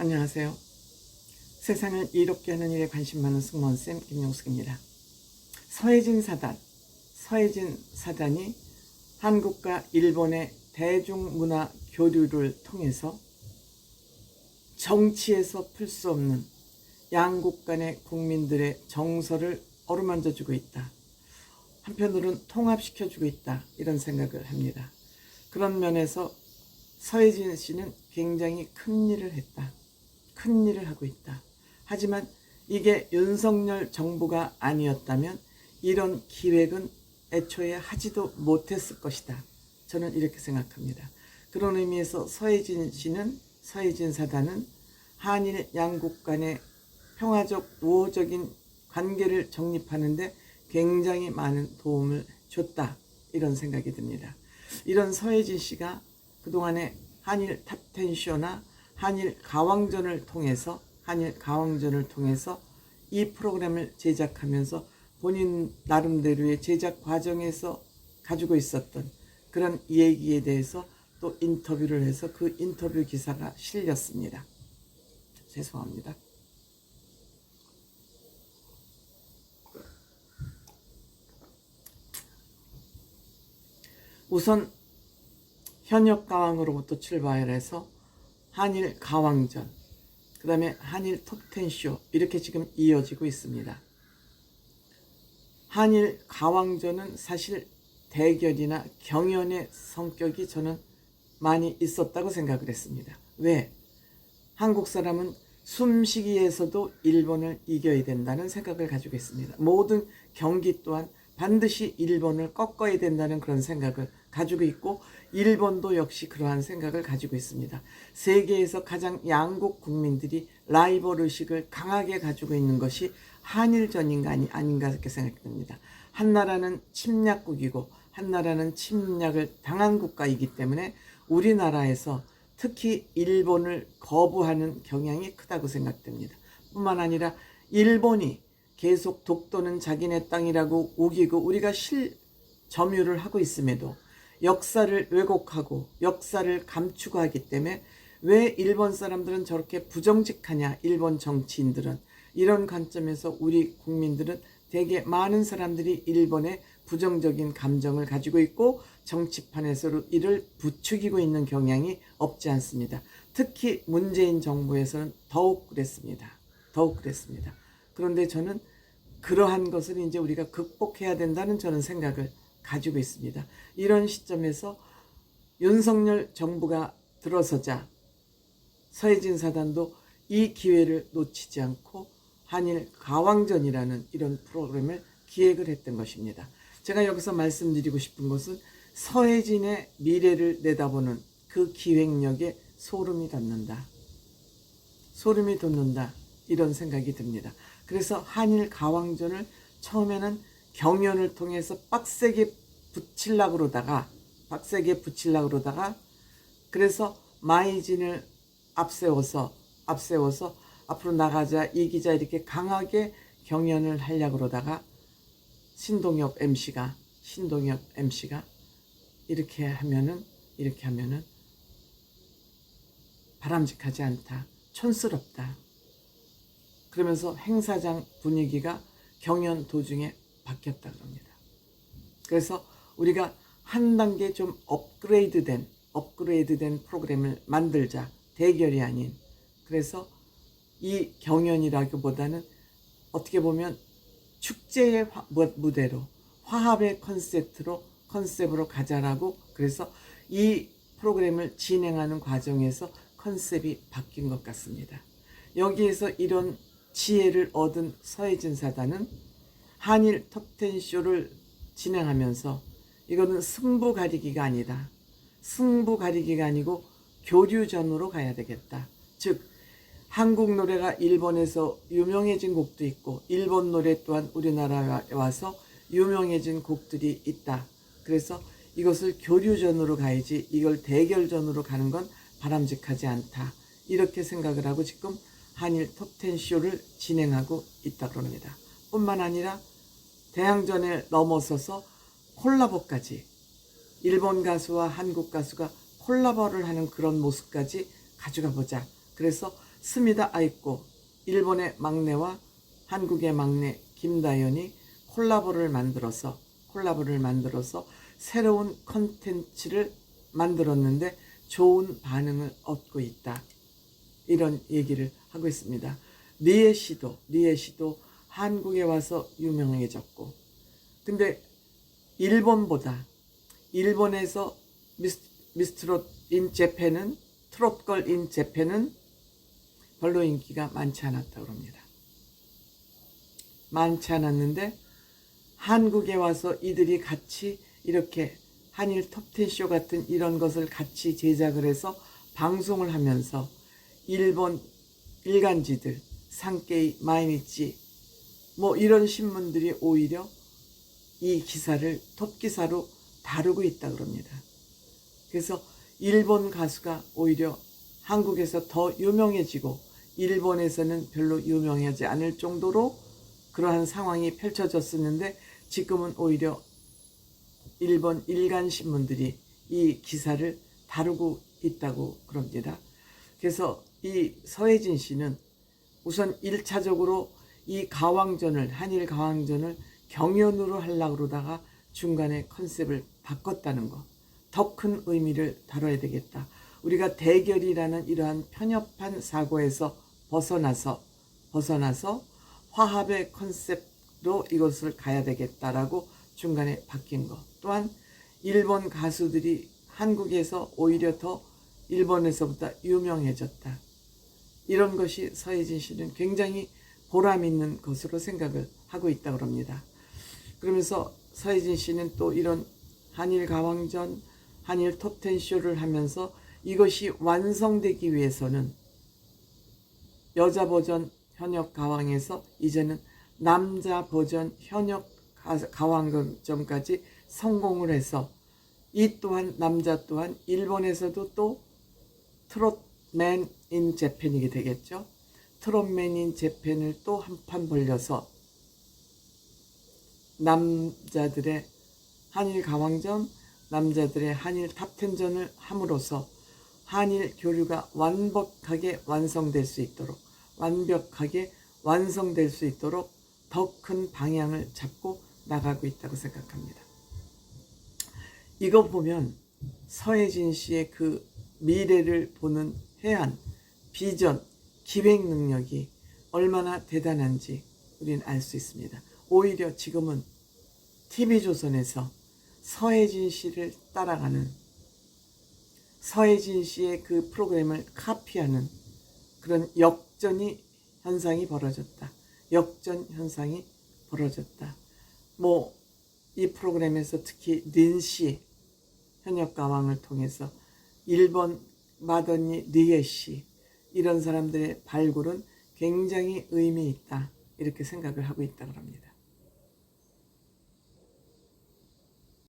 안녕하세요. 세상을 이롭게 하는 일에 관심 많은 승무원쌤 김용숙입니다. 서해진 사단, 서해진 사단이 한국과 일본의 대중문화 교류를 통해서 정치에서 풀 수 없는 양국 간의 국민들의 정서를 어루만져 주고 있다. 한편으로는 통합시켜 주고 있다. 이런 생각을 합니다. 그런 면에서 서혜진 씨는 굉장히 큰 일을 했다. 큰 일을 하고 있다. 하지만 이게 윤석열 정부가 아니었다면 이런 기획은 애초에 하지도 못했을 것이다. 저는 이렇게 생각합니다. 그런 의미에서 서혜진 씨는 서혜진 사단은 한일 양국 간의 평화적 우호적인 관계를 정립하는데 굉장히 많은 도움을 줬다. 이런 생각이 듭니다. 이런 서혜진 씨가 그동안에 한일 탑텐쇼나 한일 가왕전을 통해서 한일 가왕전을 통해서 이 프로그램을 제작하면서 본인 나름대로의 제작 과정에서 가지고 있었던 그런 얘기에 대해서 또 인터뷰를 해서 그 인터뷰 기사가 실렸습니다. 죄송합니다. 우선 현역 가왕으로부터 출발해서 한일 가왕전, 그 다음에 한일 톱텐쇼 이렇게 지금 이어지고 있습니다. 한일 가왕전은 사실 대결이나 경연의 성격이 저는 많이 있었다고 생각을 했습니다. 왜? 한국 사람은 숨쉬기에서도 일본을 이겨야 된다는 생각을 가지고 있습니다. 모든 경기 또한 반드시 일본을 꺾어야 된다는 그런 생각을 가지고 있고 일본도 역시 그러한 생각을 가지고 있습니다. 세계에서 가장 양국 국민들이 라이벌 의식을 강하게 가지고 있는 것이 한일전인가 아니, 아닌가 이렇게 생각됩니다. 한 나라는 침략국이고 한 나라는 침략을 당한 국가이기 때문에 우리나라에서 특히 일본을 거부하는 경향이 크다고 생각됩니다. 뿐만 아니라 일본이 계속 독도는 자기네 땅이라고 우기고 우리가 실 점유를 하고 있음에도 역사를 왜곡하고 역사를 감추고 하기 때문에 왜 일본 사람들은 저렇게 부정직하냐 일본 정치인들은 이런 관점에서 우리 국민들은 되게 많은 사람들이 일본에 부정적인 감정을 가지고 있고 정치판에서 이를 부추기고 있는 경향이 없지 않습니다. 특히 문재인 정부에서는 더욱 그랬습니다. 더욱 그랬습니다. 그런데 저는 그러한 것을 이제 우리가 극복해야 된다는 저는 생각을 가지고 있습니다. 이런 시점에서 윤석열 정부가 들어서자 서해진 사단도 이 기회를 놓치지 않고 한일 가왕전이라는 이런 프로그램을 기획을 했던 것입니다. 제가 여기서 말씀드리고 싶은 것은 서해진의 미래를 내다보는 그 기획력에 소름이 돋는다. 소름이 돋는다. 이런 생각이 듭니다. 그래서 한일 가왕전을 처음에는 경연을 통해서 빡세게 붙이려고 그러다가 빡세게 붙이려고 그러다가 그래서 마이진을 앞세워서 앞세워서 앞으로 나가자 이기자 이렇게 강하게 경연을 하려고 그러다가 신동엽 MC가 신동엽 MC가 이렇게 하면은 이렇게 하면은 바람직하지 않다. 촌스럽다. 그러면서 행사장 분위기가 경연 도중에 바뀌었다 그럽니다. 그래서 우리가 한 단계 좀 업그레이드된 업그레이드된 프로그램을 만들자 대결이 아닌 그래서 이 경연이라기보다는 어떻게 보면 축제의 무대로 화합의 컨셉트로 컨셉으로 가자라고 그래서 이 프로그램을 진행하는 과정에서 컨셉이 바뀐 것 같습니다. 여기에서 이런 지혜를 얻은 서해진 사단은 한일 톱텐 쇼를 진행하면서 이거는 승부 가리기가 아니다. 승부 가리기가 아니고 교류전으로 가야 되겠다. 즉 한국 노래가 일본에서 유명해진 곡도 있고 일본 노래 또한 우리나라에 와서 유명해진 곡들이 있다. 그래서 이것을 교류전으로 가야지 이걸 대결전으로 가는 건 바람직하지 않다. 이렇게 생각을 하고 지금 한일 톱텐 쇼를 진행하고 있다 그럽니다. 뿐만 아니라 대항전에 넘어서서 콜라보까지 일본 가수와 한국 가수가 콜라보를 하는 그런 모습까지 가져가 보자. 그래서 스미다 아이코 일본의 막내와 한국의 막내 김다연이 콜라보를 만들어서 콜라보를 만들어서 새로운 컨텐츠를 만들었는데 좋은 반응을 얻고 있다. 이런 얘기를 하고 있습니다. 리에 씨도 리에 씨도 한국에 와서 유명해졌고 근데 일본보다 일본에서 미스, 미스 트롯 인 재팬은 트롯걸 인 재팬은 별로 인기가 많지 않았다고 합니다. 많지 않았는데 한국에 와서 이들이 같이 이렇게 한일 톱텐 쇼 같은 이런 것을 같이 제작을 해서 방송을 하면서 일본 일간지들 상케이 마이니치 뭐 이런 신문들이 오히려 이 기사를 톱 기사로 다루고 있다 그럽니다. 그래서 일본 가수가 오히려 한국에서 더 유명해지고 일본에서는 별로 유명하지 않을 정도로 그러한 상황이 펼쳐졌었는데 지금은 오히려 일본 일간 신문들이 이 기사를 다루고 있다고 그럽니다. 그래서 이 서혜진 씨는 우선 1차적으로 이 가왕전을 한일 가왕전을 경연으로 하려고 그러다가 중간에 컨셉을 바꿨다는 거. 더큰 의미를 다뤄야 되겠다. 우리가 대결이라는 이러한 편협한 사고에서 벗어나서 벗어나서 화합의 컨셉로 이것을 가야 되겠다라고 중간에 바뀐 것. 또한 일본 가수들이 한국에서 오히려 더 일본에서보다 유명해졌다. 이런 것이 서혜진 씨는 굉장히 보람 있는 것으로 생각을 하고 있다 그럽니다. 그러면서 서혜진 씨는 또 이런 한일 가왕전, 한일 톱텐 쇼를 하면서 이것이 완성되기 위해서는 여자 버전 현역 가왕에서 이제는 남자 버전 현역 가- 가왕점까지 성공을 해서 이 또한 남자 또한 일본에서도 또 트롯맨 인 재팬이게 되겠죠. 트롯맨 인 재팬을 또 한 판 벌려서 남자들의 한일 가왕전, 남자들의 한일 탑텐전을 함으로써 한일 교류가 완벽하게 완성될 수 있도록 완벽하게 완성될 수 있도록 더 큰 방향을 잡고 나가고 있다고 생각합니다. 이거 보면 서혜진 씨의 그 미래를 보는 해안, 비전, 기획 능력이 얼마나 대단한지 우리는 알 수 있습니다. 오히려 지금은 TV조선에서 서혜진 씨를 따라가는 서혜진 씨의 그 프로그램을 카피하는 그런 역전이 현상이 벌어졌다. 역전 현상이 벌어졌다. 뭐 이 프로그램에서 특히 린씨 현역 가왕을 통해서 일본 마더니 씨 이런 사람들의 발굴은 굉장히 의미 있다 이렇게 생각을 하고 있다 그럽니다.